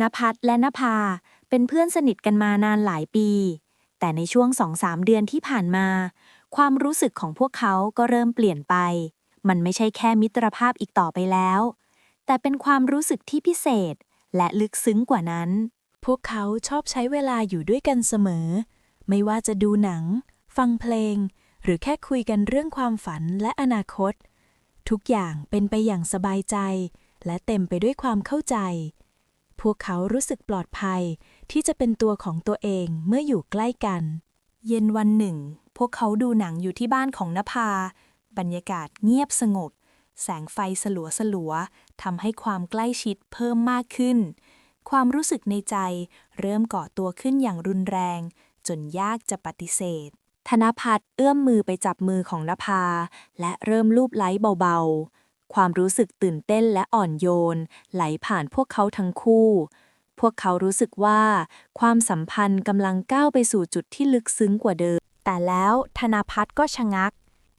นภัสและนภาเป็นเพื่อนสนิทกันมานานหลายปี แต่ในช่วงสองสามเดือนที่ผ่านมา ความรู้สึกของพวกเขาก็เริ่มเปลี่ยนไป มันไม่ใช่แค่มิตรภาพอีกต่อไปแล้ว แต่เป็นความรู้สึกที่พิเศษและลึกซึ้งกว่านั้น พวกเขาชอบใช้เวลาอยู่ด้วยกันเสมอ ไม่ว่าจะดูหนัง ฟังเพลง หรือแค่คุยกันเรื่องความฝันและอนาคต ทุกอย่างเป็นไปอย่างสบายใจ และเต็มไปด้วยความเข้าใจ วกเขารู้สึกปลอดภัย ที่จะเป็นตัวของตัวเองเมื่ออยู่ใกล้กัน เย็นวันหนึ่ง พวกเขาดูหนังอยู่ที่บ้านของนภา บรรยากาศเงียบสงบ แสงไฟสลัวสลัวๆทำให้ความใกล้ชิดเพิ่มมากขึ้น ความรู้สึกในใจเริ่มก่อตัวขึ้นอย่างรุนแรง จนยากจะปฏิเสธ ธนพัฒน์เอื้อมมือไปจับมือของนภา และเริ่มลูบไล้เบาๆ ความรู้สึกตื่นเต้นและอ่อนโยน ไหลผ่านพวกเขาทั้งคู่ พวกเขารู้สึกว่า ความสัมพันธ์กำลังก้าวไปสู่จุดที่ลึกซึ้งกว่าเดิม แต่แล้วธนาพัฒน์ก็ชะงัก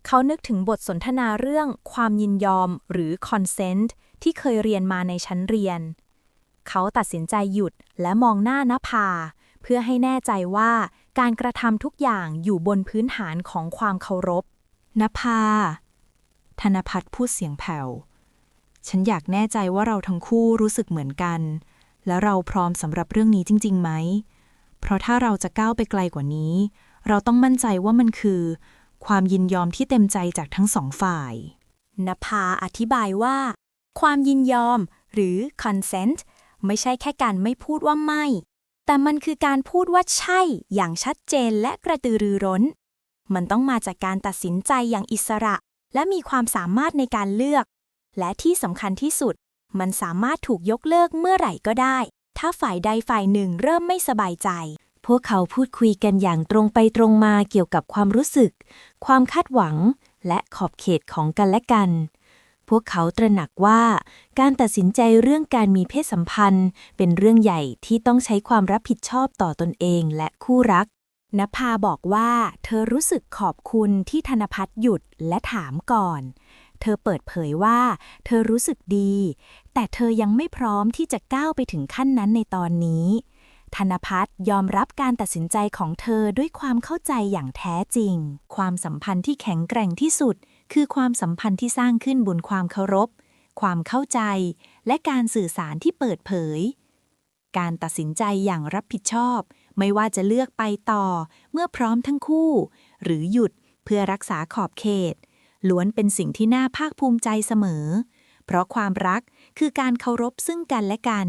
เขานึกถึงบทสนทนาเรื่องความยินยอมหรือ consent ที่เคยเรียนมาในชั้นเรียน เขาตัดสินใจหยุดและมองหน้านภา เพื่อให้แน่ใจว่าการกระทำทุกอย่างอยู่บนพื้นฐานของความเคารพนภา ธนพัฒน์พูดเสียงแผ่ว ฉันอยากแน่ใจว่าเราทั้งคู่รู้สึกเหมือนกัน และเราพร้อมสำหรับเรื่องนี้จริง ๆ ไหม เพราะถ้าเราจะก้าวไปไกลกว่านี้ เราต้องมั่นใจว่ามันคือ ความยินยอมที่เต็มใจจากทั้งสองฝ่ายนภาอธิบายว่า ความยินยอม หรือ consent ไม่ใช่แค่การไม่พูดว่าไม่ แต่มันคือการพูดว่าใช่ อย่างชัดเจนและกระตือรือร้น มันต้องมาจากการตัดสินใจอย่างอิสระ และมีความสามารถในการเลือก และที่สำคัญที่สุด มันสามารถถูกยกเลิกเมื่อไหร่ก็ได้ ถ้าฝ่ายใดฝ่ายหนึ่งเริ่มไม่สบายใจ พวกเขาพูดคุยกันอย่างตรงไปตรงมาเกี่ยวกับความรู้สึก ความคาดหวัง และขอบเขตของกันและกัน พวกเขาตระหนักว่าการตัดสินใจเรื่องการมีเพศสัมพันธ์ เป็นเรื่องใหญ่ที่ต้องใช้ความรับผิดชอบต่อตนเองและคู่รัก นภาบอกว่าเธอรู้สึกขอบคุณที่ธนพัฒน์หยุดและถามก่อน เธอเปิดเผยว่า เธอรู้สึกดี แต่เธอยังไม่พร้อมที่จะก้าวไปถึงขั้นนั้นในตอนนี้ ธนพัฒน์ยอมรับการตัดสินใจของเธอด้วยความเข้าใจอย่างแท้จริง ความสัมพันธ์ที่แข็งแกร่งที่สุด คือความสัมพันธ์ที่สร้างขึ้นบนความเคารพ ความเข้าใจ และการสื่อสารที่เปิดเผย การตัดสินใจอย่างรับผิดชอบ ไม่ว่าจะเลือกไปต่อ เมื่อพร้อมทั้งคู่ หรือหยุดเพื่อรักษาขอบเขต ล้วนเป็นสิ่งที่น่าภาคภูมิใจเสมอ เพราะความรักคือการเคารพซึ่งกันและกัน